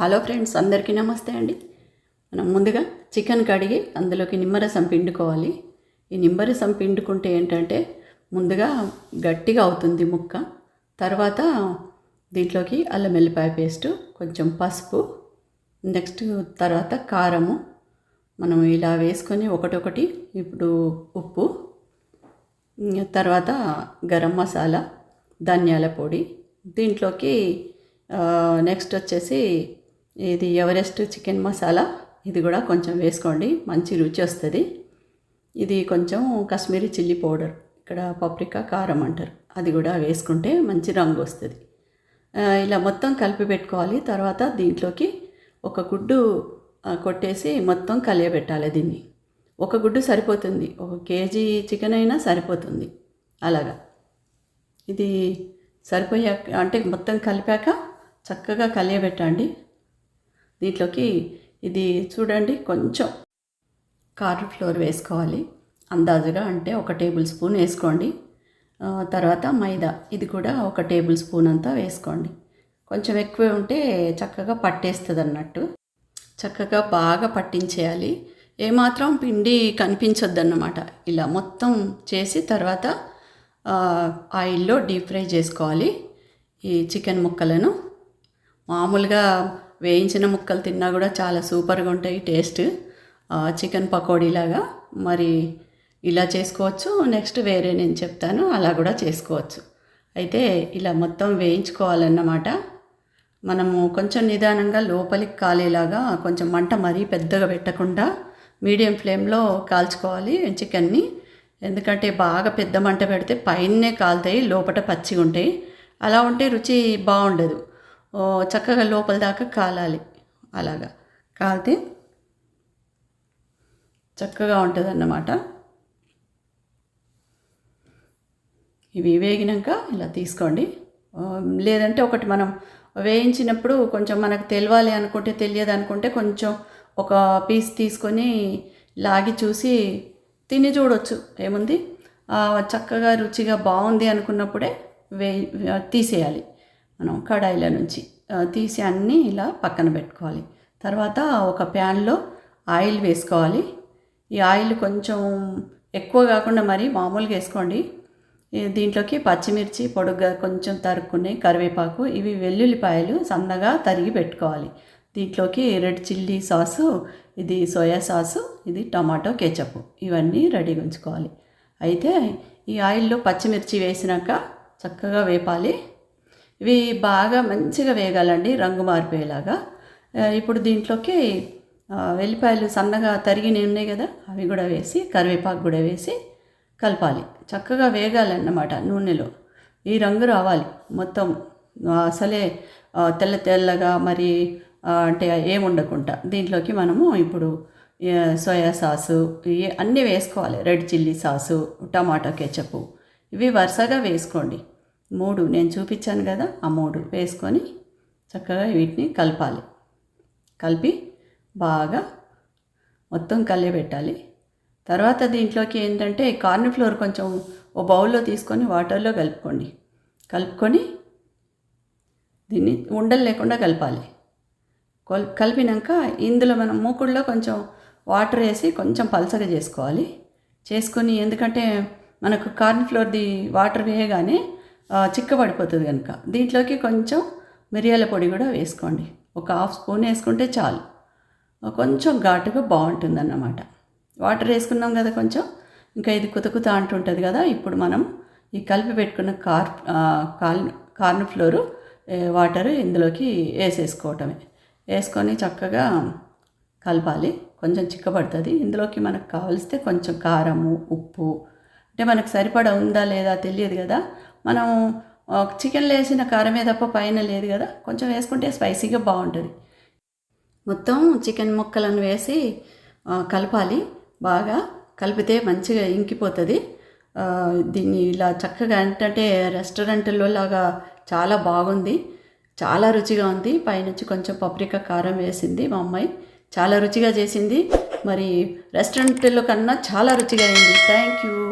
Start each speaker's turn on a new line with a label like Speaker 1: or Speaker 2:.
Speaker 1: Hello friends అందరికీ నమస్తే అండి. మనం ముందుగా చికెన్ కడిగి అందులోకి నిమ్మరసం పిండుకోవాలి. ఈ నిమ్మరసం పిండుకుంటే ఏంటంటే ముందుగా గట్టిగా అవుతుంది ముక్క. తర్వాత దీంట్లోకి అల్లం వెల్లిపాయ పేస్ట్ కొంచెం పసుపు నెక్స్ట్ తర్వాత కారము. మనం ఇలా వేసుకొని ఒకటొకటి ఇప్పుడు ఉప్పు తర్వాత గరం మసాలా ధనియాల పొడి. దీంట్లోకి నెక్స్ట్ వచ్చేసి ఇది ఎవరెస్ట్ చికెన్ మసాలా. ఇది కూడా కొంచెం వేసుకోండి మంచి రుచి వస్తుంది. ఇది కొంచెం కాశ్మీరీ చిల్లీ పౌడర్ ఇక్కడ పప్రికా కారం అంటారు. అది కూడా వేసుకుంటే మంచి రంగు వస్తుంది. ఇలా మొత్తం కలిపి పెట్టుకోవాలి. తర్వాత దీంట్లోకి ఒక గుడ్డు కొట్టేసి మొత్తం కలియబెట్టాలి దీన్ని. ఒక గుడ్డు సరిపోతుంది. ఒక కేజీ చికెన్ అయినా సరిపోతుంది. అలాగా. ఇది సరిపోయాక అంటే మొత్తం కలిపాక చక్కగా కలియబెట్టండి. దీంట్లోకి ఇది చూడండి కొంచెం కార్ ఫ్లోర్ వేసుకోవాలి. అందాజుగా అంటే ఒక టేబుల్ స్పూన్ వేసుకోండి. తర్వాత మైదా ఇది కూడా ఒక టేబుల్ స్పూన్ అంతా వేసుకోండి. కొంచెం ఎక్కువ ఉంటే చక్కగా పట్టేస్తుంది అన్నట్టు చక్కగా బాగా పట్టించేయాలి. ఏమాత్రం పిండి కనిపించొద్దన్నమాట. ఇలా మొత్తం చేసి తర్వాత ఆయిల్లో డీప్ ఫ్రై చేసుకోవాలి. ఈ చికెన్ ముక్కలను. మామూలుగా వేయించిన ముక్కలు తిన్నా కూడా చాలా సూపర్గా ఉంటాయి టేస్ట్. చికెన్ పకోడీలాగా. మరి ఇలా చేసుకోవచ్చు నెక్స్ట్ వేరే నేను చెప్తాను అలా కూడా చేసుకోవచ్చు. అయితే ఇలా మొత్తం వేయించుకోవాలన్నమాట. మనము కొంచెం నిదానంగా లోపలికి కాలేలాగా కొంచెం మంట మరీ పెద్దగా పెట్టకుండా మీడియం ఫ్లేమ్లో కాల్చుకోవాలి చికెన్ని. ఎందుకంటే బాగా పెద్ద మంట పెడితే పైనే కాలుతాయి లోపల పచ్చిగా ఉంటాయి అలా ఉంటే రుచి బాగుండదు. చక్కగా లోపల దాకా కాలాలి. అలాగా. కాలితే చక్కగా ఉంటుంది అన్నమాట ఇవి వేగినాక ఇలా తీసుకోండి. లేదంటే ఒకటి మనం వేయించినప్పుడు కొంచెం మనకు తెలియాలి అనుకుంటే తెలియదు అనుకుంటే కొంచెం ఒక పీస్ తీసుకొని లాగి చూసి తిని చూడొచ్చు. ఏముంది? చక్కగా రుచిగా బాగుంది అనుకున్నప్పుడే వే తీసేయాలి. మనం కడాయిల నుంచి తీసి అన్నీ ఇలా పక్కన పెట్టుకోవాలి. తర్వాత ఒక ప్యాన్లో ఆయిల్ వేసుకోవాలి. ఈ ఆయిల్ కొంచెం ఎక్కువ కాకుండా మరి మామూలుగా వేసుకోండి. దీంట్లోకి పచ్చిమిర్చి పొడుగ్గా కొంచెం తరుక్కునే కరివేపాకు ఇవి వెల్లుల్లిపాయలు సన్నగా తరిగి పెట్టుకోవాలి. దీంట్లోకి రెడ్ చిల్లీ సాసు ఇది సోయా సాసు ఇది టమాటో కెచప్ ఇవన్నీ రెడీగా ఉంచుకోవాలి. అయితే ఈ ఆయిల్లో పచ్చిమిర్చి వేసినాక చక్కగా వేపాలి. ఇవి బాగా మంచిగా వేగాలండి రంగు మారిపోయేలాగా. ఇప్పుడు దీంట్లోకి వెల్లిపాయలు సన్నగా తరిగినవి ఉన్నాయి కదా అవి కూడా వేసి కరివేపాకు కూడా వేసి కలపాలి. చక్కగా వేగాలన్నమాట నూనెలో. ఈ రంగు రావాలి మొత్తం. అసలే తెల్ల తెల్లగా మరి అంటే ఏముండకుండా దీంట్లోకి మనము ఇప్పుడు సోయా సాసు ఇవి అన్నీ వేసుకోవాలి. Red chilli sauce tomato ketchup ఇవి వరుసగా వేసుకోండి. మూడు నేను చూపించాను కదా ఆ మూడు వేసుకొని చక్కగా వీటిని కలపాలి. కలిపి బాగా మొత్తం కలియబెట్టాలి. తర్వాత దీంట్లోకి ఏంటంటే కార్న్ఫ్లోర్ కొంచెం ఓ బౌల్లో తీసుకొని వాటర్లో కలుపుకోండి. కలుపుకొని దీన్ని ఉండలు లేకుండా కలపాలి. కొల్ కలిపినాక ఇందులో మనం మూకుడులో కొంచెం వాటర్ వేసి కొంచెం పలసగా చేసుకోవాలి. చేసుకొని ఎందుకంటే మనకు కార్న్ఫ్లోర్ది వాటర్ వేయగానే చిక్కబడిపోతుంది కనుక. దీంట్లోకి కొంచెం మిరియాల పొడి కూడా వేసుకోండి. ఒక హాఫ్ స్పూన్ వేసుకుంటే చాలు. కొంచెం ఘాటుగా బాగుంటుందన్నమాట. వాటర్ వేసుకున్నాం కదా కొంచెం. ఇంకా ఇది కుతకుతా అంటుంటుంది కదా. ఇప్పుడు మనం ఈ కలిపి పెట్టుకున్న car corn corn flour water ఇందులోకి వేసేసుకోవటమే. వేసుకొని చక్కగా కలపాలి. కొంచెం చిక్కబడుతుంది. ఇందులోకి మనకు కావలిస్తే కొంచెం కారము ఉప్పు. అంటే మనకు సరిపడా ఉందా లేదా తెలియదు కదా. మనం చికెన్లో వేసిన కారమే తప్ప పైన లేదు కదా? కొంచెం వేసుకుంటే స్పైసీగా బాగుంటుంది. మొత్తం చికెన్ ముక్కలను వేసి కలపాలి. బాగా కలిపితే మంచిగా ఇంకిపోతుంది. దీన్ని ఇలా చక్కగా ఏంటంటే రెస్టారెంట్లో లాగా చాలా బాగుంది. చాలా రుచిగా ఉంది. పైనుంచి కొంచెం పప్రికా కారం వేసింది మా అమ్మాయి. చాలా రుచిగా చేసింది. మరి రెస్టారెంట్లో కన్నా చాలా రుచిగా అయింది. Thank you.